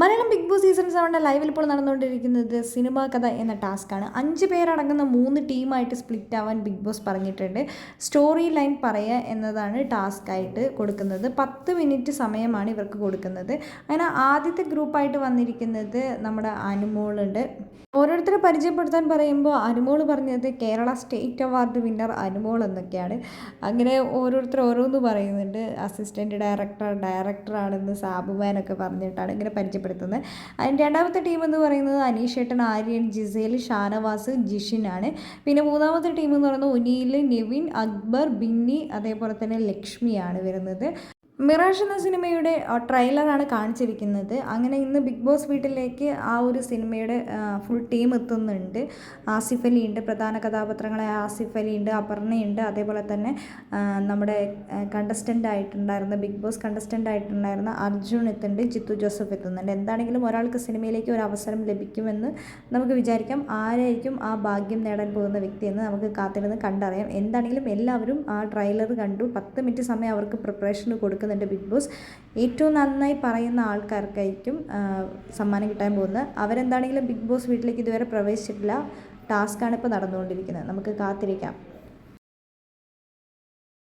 Malayalam big boss season സെവന്റെ ലൈവിൽ ഇപ്പോൾ നടന്നുകൊണ്ടിരിക്കുന്നത് സിനിമാ കഥ എന്ന ടാസ്ക്കാണ് അഞ്ച് പേരടങ്ങുന്ന മൂന്ന് ടീമായിട്ട് സ്പ്ലിറ്റ് ആവാൻ ബിഗ് ബോസ് പറഞ്ഞിട്ടുണ്ട്. സ്റ്റോറി ലൈൻ പറയുക എന്നതാണ് ടാസ്ക് ആയിട്ട് കൊടുക്കുന്നത്. പത്ത് മിനിറ്റ് സമയമാണ് ഇവർക്ക് കൊടുക്കുന്നത്. അങ്ങനെ ആദ്യത്തെ ഗ്രൂപ്പായിട്ട് വന്നിരിക്കുന്നത് നമ്മുടെ അനുമോളുണ്ട്. ഓരോരുത്തരെ പരിചയപ്പെടുത്താൻ പറയുമ്പോൾ അനുമോൾ പറഞ്ഞത് Kerala state award winner Anumol എന്നൊക്കെയാണ്. അങ്ങനെ ഓരോരുത്തർ ഓരോന്ന് പറയുന്നുണ്ട്. അസിസ്റ്റന്റ് ഡയറക്ടർ ഡയറക്ടറാണെന്ന് സാബുമാനൊക്കെ പറഞ്ഞിട്ടാണ് ഇങ്ങനെ പരിചയപ്പെടുത്തുന്നത് അതിന് രണ്ടാമത്തെ ടീം എന്ന് പറയുന്നത് അനീഷ് ഏട്ടൻ ആര്യൻ ജിസേൽ ഷാനവാസ് ജിഷിൻ ആണ്. പിന്നെ മൂന്നാമത്തെ ടീം എന്ന് പറയുന്നത് ഒനീൽ നിവിൻ അക്ബർ ബിന്നി അതേപോലെ തന്നെ ലക്ഷ്മിയാണ് വരുന്നത്. മിറാഷ് എന്ന സിനിമയുടെ ട്രെയിലറാണ് കാണിച്ചിരിക്കുന്നത്. അങ്ങനെ ഇന്ന് ബിഗ് ബോസ് വീട്ടിലേക്ക് ആ ഒരു സിനിമയുടെ ഫുൾ ടീം എത്തുന്നുണ്ട്. ആസിഫ് അലി ഉണ്ട് പ്രധാന കഥാപാത്രങ്ങളെ ആസിഫ് അലി ഉണ്ട് അപർണയുണ്ട്. അതേപോലെ തന്നെ നമ്മുടെ കണ്ടസ്റ്റന്റ് ആയിട്ടുണ്ടായിരുന്ന ബിഗ് ബോസ് കണ്ടസ്റ്റന്റ് ആയിട്ടുണ്ടായിരുന്ന അർജുൻ എത്തുന്നുണ്ട് ജിത്തു ജോസഫ് എത്തുന്നുണ്ട്. എന്താണെങ്കിലും ഒരാൾക്ക് സിനിമയിലേക്ക് ഒരു അവസരം ലഭിക്കുമെന്ന് നമുക്ക് വിചാരിക്കാം. ആരായിരിക്കും ആ ഭാഗ്യം നേടാൻ പോകുന്ന വ്യക്തിയെന്ന് നമുക്ക് കാത്തിരുന്ന് കണ്ടറിയാം. എന്താണെങ്കിലും എല്ലാവരും ആ ട്രെയിലർ കണ്ടു. പത്ത് മിനിറ്റ് സമയം അവർക്ക് പ്രിപ്പറേഷന് കൊടുക്കുന്നുണ്ട് ബിഗ് ബോസ്. ഏറ്റവും നന്നായി പറയുന്ന ആൾക്കാർക്കായിരിക്കും സമ്മാനം കിട്ടാൻ പോകുന്നത്. അവരെന്താണെങ്കിലും ബിഗ് ബോസ് വീട്ടിലേക്ക് ഇതുവരെ പ്രവേശിച്ചിട്ടില്ല. ടാസ്ക്കാണ് ഇപ്പോൾ നടന്നുകൊണ്ടിരിക്കുന്നത്. നമുക്ക് കാത്തിരിക്കാം.